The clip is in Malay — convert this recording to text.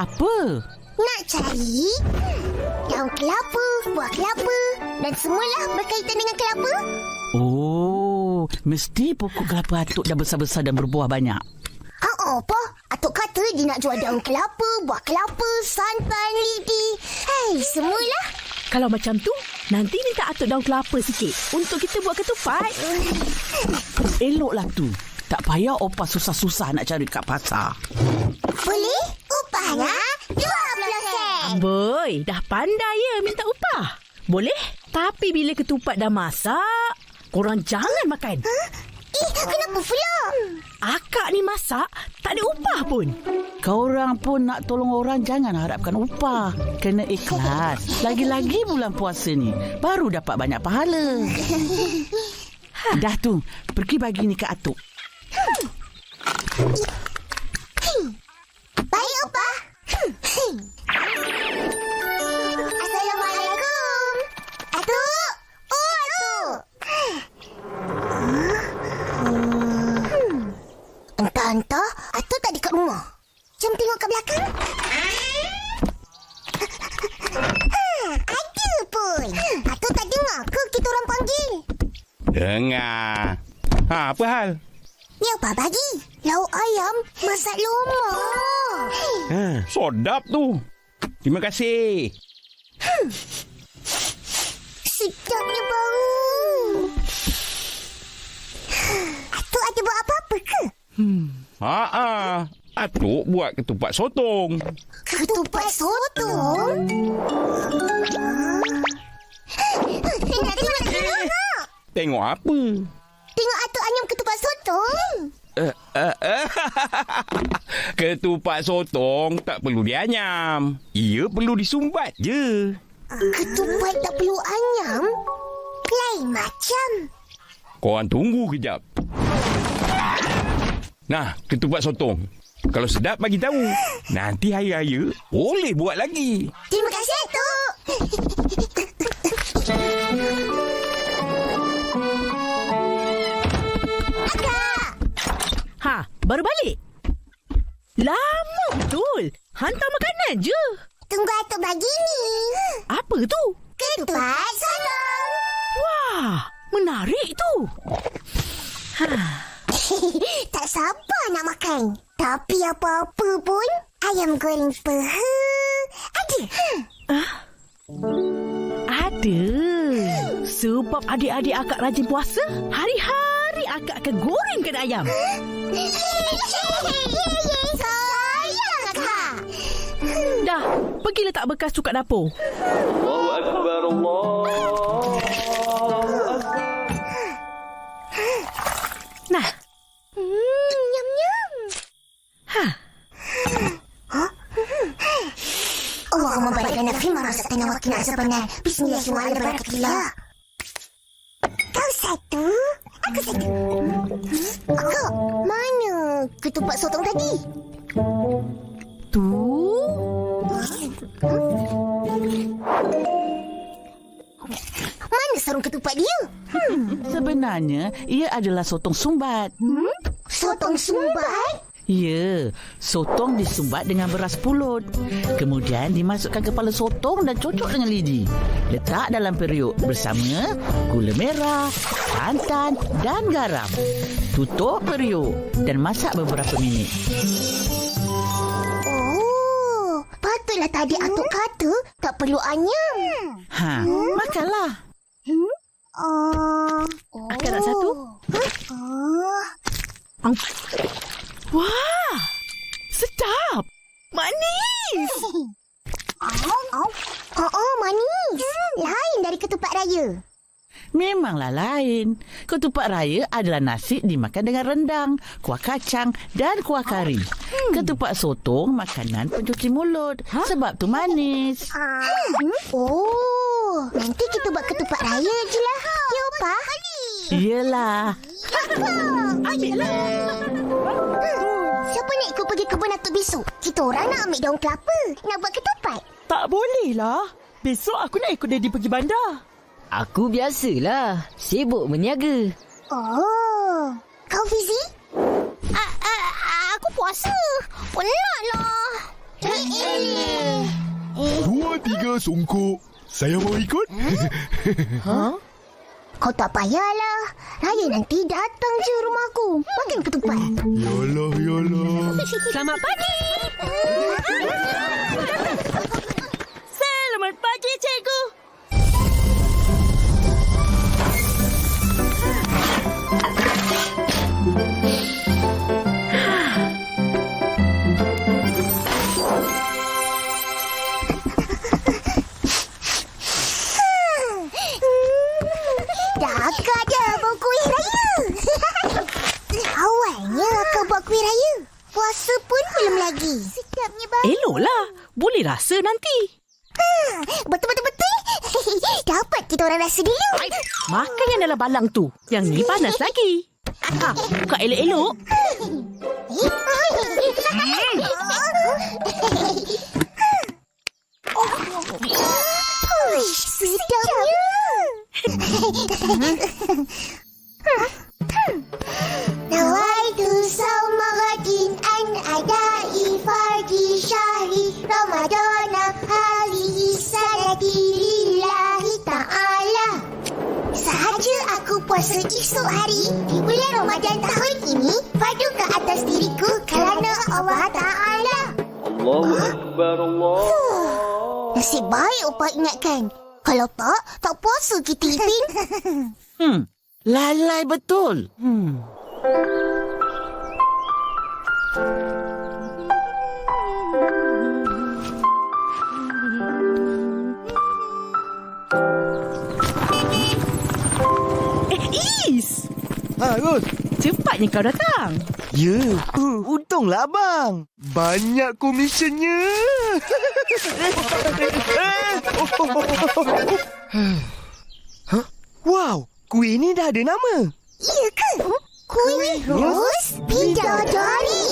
apa? Nak cari daun kelapa, buah kelapa dan semualah berkaitan dengan kelapa. Oh, mesti pokok kelapa atuk dah besar-besar dan berbuah banyak. Ah, apa? Atuk kata dia nak jual daun kelapa, buah kelapa, santan, lidi. Hei, semualah. Kalau macam tu, nanti minta atuk daun kelapa sikit untuk kita buat ketupat. Eloklah tu. Tak payah opa susah-susah nak cari kat pasar. Boleh? Upahnya RM20 sen. Boy, dah pandai ya minta upah. Boleh? Tapi bila ketupat dah masak, korang jangan makan. Eh, kenapa pula? Akak ni masak, tak ada upah pun. Kau orang pun nak tolong orang jangan harapkan upah. Kena ikhlas. Lagi-lagi bulan puasa ni baru dapat banyak pahala. Dah tu, pergi bagi ni ke atuk. Baik, Dengar. Ha, apa hal? Ni apa bagi? Lauk ayam masak lomak. Ha, sedap tu. Terima kasih. Sedapnya bau. Atuk ada buat apa-apa ke? Ha ah. Atuk buat ketupat sotong. Ketupat sotong? Tengok. Apa? Tengok atuk anyam ketupat sotong. Uh, uh, uh. ketupat sotong tak perlu dianyam. Ia perlu disumbat je. Ketupat tak perlu anyam? Lain macam. Korang tunggu kejap. Nah, ketupat sotong. Kalau sedap bagi tahu. Nanti hari raya boleh buat lagi. Terima kasih, Atuk. Betul. Hantar makanan je. Tunggu Atuk bagi ni. Apa tu? Ketupat sotong. Wah, menarik tu. Ha, tak sabar nak makan. Tapi apa-apa pun, ayam goreng peha ada. ada. Sebab adik-adik akak rajin puasa, hari-hari akak akan gorengkan ayam. pergi letak bekas tu kat dapur. الله أكبر الله Nah, Hmm, nyam nyam. ha, Allahumma barik lana fima razaqtana wa qina azabannar. Bismillahirrahmanirrahim. Kau satu, aku satu. Kak, mana ketupat sotong tadi? tu. Mana sarung ketupat dia? Sebenarnya, ia adalah sotong sumbat. Sotong sumbat? Ya, sotong disumbat dengan beras pulut. Kemudian dimasukkan kepala sotong dan cocok dengan lidi. Letak dalam periuk bersama gula merah, santan dan garam. Tutup periuk dan masak beberapa minit. Oh, patutlah tadi Atuk kata tak perlu anyam. Ha, makanlah. Oh. Akak nak satu? Oh. Ang. Wah, sedap. Manis. Oh, oh, manis. Lain dari ketupat raya. Memanglah lain. Ketupat raya adalah nasi dimakan dengan rendang, kuah kacang dan kuah kari. Ketupat sotong makanan pencuci mulut sebab tu manis. Oh, nanti kita buat ketupat raya je lah. Ya, Pak? Yelah. Siapa nak ikut pergi kebun Atuk besok? Kita orang nak ambil daun kelapa. Nak buat ketupat. Tak boleh lah. Besok aku nak ikut Daddy pergi bandar. Aku biasalah. Sibuk berniaga. Oh. Kau Fizi? Ah, ah, aku puasa. Penatlah. Eh, eh, tiga sungguh. Saya mau ikut. Kau tak payahlah. Raya nanti datang je rumahku. Makan ketupat. Yalah, yalah. Selamat pagi. cium lagi. Sedapnya bau. Eloklah. Boleh rasa nanti. Ha, betul-betul-betul. Dapat kita orang rasa dulu. Makan yang dalam balang tu. Yang ni panas lagi. Ha, buka elok-elok. Hmm. Sedapnya. seperti esok hari di bulan Ramadan tahun ini padu ke atas diriku kerana Allah Ta'ala. Allahu Akbar Allah. Nasib baik Opa ingatkan. Kalau tak, tak puasa kita Ipin. hmm, lalai betul. Hmm. Is. Ha, Ros. Cepatnya kau datang. Ya, uh, untunglah abang. Banyak komisionnya. Hah? Wow, kuih ni dah ada nama. Ya ke? Kuih ros bidadari